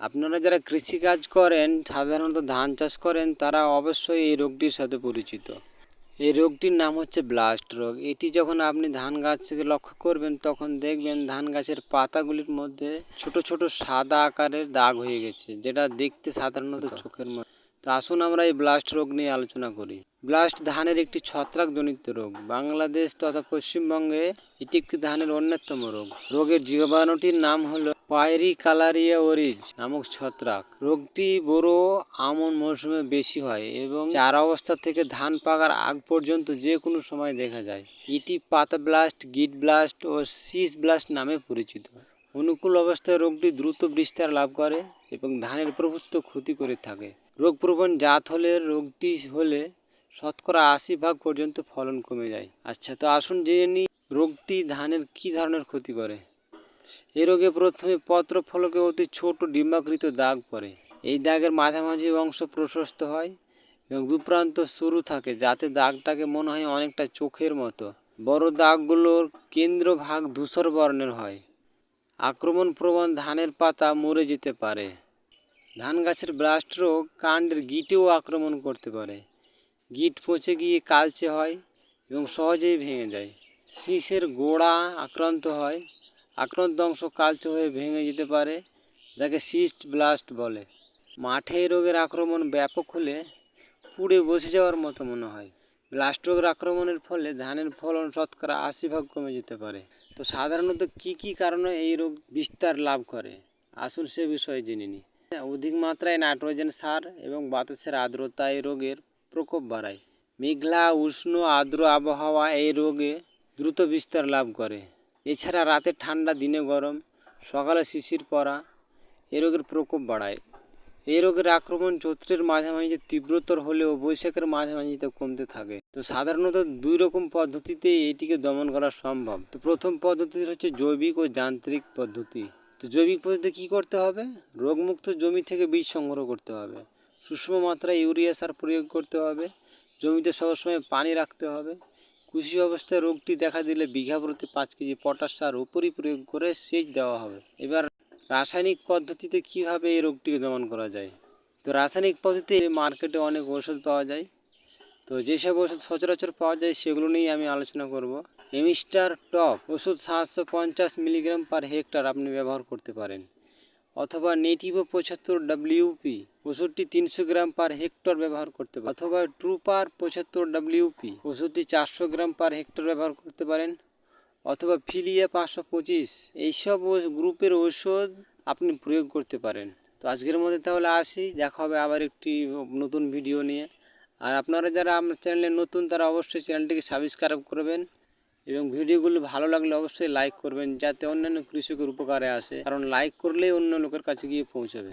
আপনারা যারা কৃষিকাজ করেন সাধারণত ধান চাষ করেন তারা অবশ্যই এই রোগটির সাথে পরিচিত। এই রোগটির নাম হচ্ছে ব্লাস্ট রোগ। এটি যখন আপনি ধান গাছকে লক্ষ্য করবেন তখন দেখবেন ধান গাছের পাতাগুলির মধ্যে ছোট ছোট সাদা আকারের দাগ হয়ে গেছে যেটা দেখতে সাধারণত চোখের মতো। তো আসুন আমরা এই ব্লাস্ট রোগ নিয়ে আলোচনা করি। ব্লাস্ট ধানের একটি ছত্রাকজনিত রোগ। বাংলাদেশ তথা পশ্চিমবঙ্গে এটি একটি ধানের অন্যতম রোগ। রোগের জীবাণুটির নাম হলো পায়রি কালারিয়া ওরিজ নামক ছত্রাক। রোগটি বড় আমন মৌসুমে বেশি হয় এবং চারা অবস্থা থেকে ধান পাকার আগ পর্যন্ত যে কোনো সময় দেখা যায়। এটি পাতা ব্লাস্ট, গিট ব্লাস্ট ও সিস ব্লাস্ট নামে পরিচিত। অনুকূল অবস্থায় রোগটি দ্রুত বিস্তার লাভ করে এবং ধানের প্রভুত্ব ক্ষতি করে থাকে। রোগ প্রবণ জাত হলে রোগটি হলে শতকরা আশি ভাগ পর্যন্ত ফলন কমে যায়। আচ্ছা তো আসুন জেনে নিই রোগটি ধানের কি ধরনের ক্ষতি করে। এই রোগে প্রথমে পত্র ফলকে অতি ছোট ডিম্বাকৃত দাগ পড়ে। এই দাগের মাঝামাঝি অংশ প্রশস্ত হয় এবং দুপ্রান্ত সরু থাকে, যাতে দাগটাকে মনে হয় অনেকটা চোখের মতো। বড় দাগগুলোর কেন্দ্রভাগ ধূসর বর্ণের হয়। আক্রমণ প্রবণ ধানের পাতা মরে যেতে পারে। ধান গাছের ব্লাস্ট রোগ কাণ্ডের গিটেও আক্রমণ করতে পারে। গিট পচে গিয়ে কালচে হয় এবং সহজেই ভেঙে যায়। শীষের গোড়া আক্রান্ত হয়। আক্রান্ত অংশ কালচে হয়ে ভেঙে যেতে পারে, যাকে সিস্ট ব্লাস্ট বলে। মাঠে রোগের আক্রমণ ব্যাপক হলে পুড়ে বসে যাওয়ার মতো মনে হয়। ব্লাস্ট রোগের আক্রমণের ফলে ধানের ফলন শতকরা আশি ভাগ কমে যেতে পারে। তো সাধারণত কি কি কারণে এই রোগ বিস্তার লাভ করে? আসুন সে বিষয়ে জেনে নিই। অধিক মাত্রায় নাইট্রোজেন সার এবং বাতাসের আর্দ্রতা এই রোগের প্রকোপ বাড়ায়। মেঘলা, উষ্ণ, আর্দ্র আবহাওয়া এই রোগে দ্রুত বিস্তার লাভ করে। এছাড়া রাতে ঠান্ডা, দিনে গরম, সকালে শিশির পড়া, এ রোগের প্রকোপ বাড়ায়। এই রোগের আক্রমণ চৈত্রের মাঝামাঝিতে তীব্রতর হলেও বৈশাখের মাঝামাঝিতে কমতে থাকে। তো সাধারণত দুই রকম পদ্ধতিতে এটিকে দমন করা সম্ভব। তো প্রথম পদ্ধতি হচ্ছে জৈবিক ও যান্ত্রিক পদ্ধতি। তো জৈবিক পদ্ধতিতে কী করতে হবে? রোগমুক্ত জমি থেকে বীজ সংগ্রহ করতে হবে। সুষম মাত্রায় ইউরিয়া সার প্রয়োগ করতে হবে। জমিতে সবসময় পানি রাখতে হবে। কৃষি অবস্থায় রোগটি দেখা দিলে বিঘা প্রতি পাঁচ কেজি পটাশ সার উপরই প্রয়োগ করে সেচ দেওয়া হবে। এবার রাসায়নিক পদ্ধতিতে কীভাবে এই রোগটিকে দমন করা যায়? তো রাসায়নিক পদ্ধতিতে মার্কেটে অনেক ওষুধ পাওয়া যায়। তো যেসব ওষুধ সচরাচর পাওয়া যায় সেগুলো নিয়েই আমি আলোচনা করব। এমিস্টার টপ, ওষুধ সাতশো পঞ্চাশ মিলিগ্রাম পার হেক্টর আপনি ব্যবহার করতে পারেন। অথবা নেটিভো পঁচাত্তর ডাব্লিউপি ওষুধটি তিনশো গ্রাম পার হেক্টর ব্যবহার করতে পারেন। অথবা ট্রুপার পঁচাত্তর ডাব্লিউপি ওষুধটি চারশো গ্রাম পার হেক্টর ব্যবহার করতে পারেন। অথবা ফিলিয়া পাঁচশো পঁচিশ, এইসব গ্রুপের ঔষধ আপনি প্রয়োগ করতে পারেন। তো আজকের মধ্যে তাহলে আসি, দেখা হবে আবার একটি নতুন ভিডিও নিয়ে। আর আপনারা যারা আমার চ্যানেলে নতুন, তারা অবশ্যই চ্যানেলটিকে সাবস্ক্রাইব করবেন। এবং ভিডিওগুলো ভালো লাগলে অবশ্যই লাইক করবেন যাতে অন্যান্য কৃষকের উপকারে আসে। কারণ লাইক করলেই অন্য লোকের কাছে গিয়ে পৌঁছাবে।